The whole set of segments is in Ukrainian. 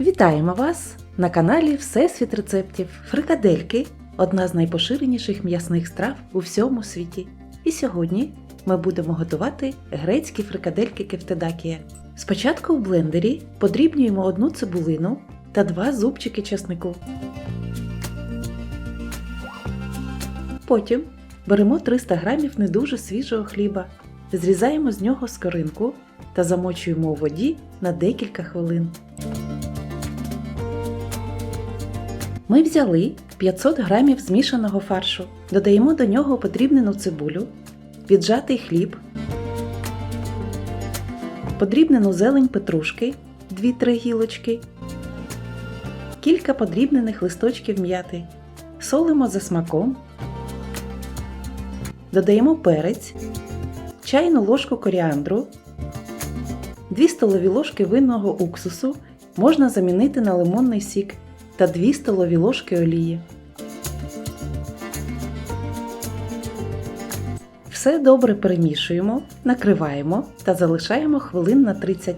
Вітаємо вас на каналі Всесвіт рецептів. Фрикадельки одна з найпоширеніших м'ясних страв у всьому світі. І сьогодні ми будемо готувати грецькі фрикадельки кефтедакія. Спочатку в блендері подрібнюємо одну цибулину та два зубчики чеснику. Потім беремо 300 г не дуже свіжого хліба, зрізаємо з нього скоринку та замочуємо у воді на декілька хвилин. Ми взяли 500 г змішаного фаршу, додаємо до нього подрібнену цибулю, віджатий хліб, подрібнену зелень петрушки 2-3 гілочки, кілька подрібнених листочків м'яти, солимо за смаком, додаємо перець, чайну ложку коріандру, 2 столові ложки винного уксусу можна замінити на лимонний сік та 2 столові ложки олії. Все добре перемішуємо, накриваємо та залишаємо хвилин на 30.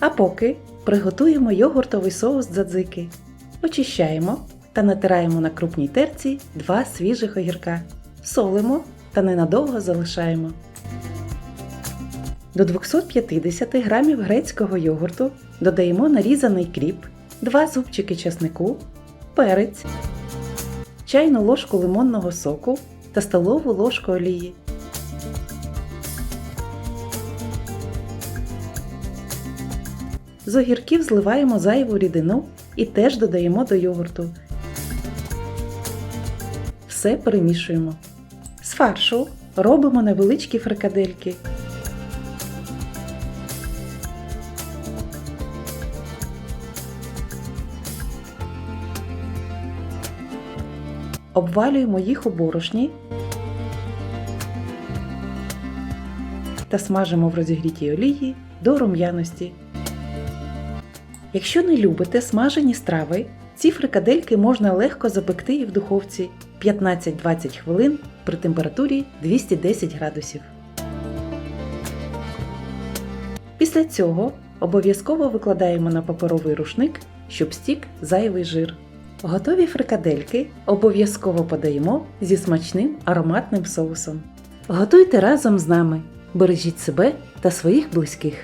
А поки приготуємо йогуртовий соус дзадзики. Очищаємо та натираємо на крупній терці 2 свіжих огірка. Солимо та ненадовго залишаємо. До 250 г грецького йогурту додаємо нарізаний кріп, 2 зубчики чеснику, перець, чайну ложку лимонного соку та столову ложку олії. З огірків зливаємо зайву рідину і теж додаємо до йогурту. Все перемішуємо. Фаршу робимо невеличкі фрикадельки. Обвалюємо їх у борошні та смажимо в розігрітій олії до рум'яності. Якщо не любите смажені страви, ці фрикадельки можна легко запекти і в духовці 15-20 хвилин при температурі 210 градусів. Після цього обов'язково викладаємо на паперовий рушник, щоб стік зайвий жир. Готові фрикадельки обов'язково подаємо зі смачним ароматним соусом. Готуйте разом з нами, бережіть себе та своїх близьких.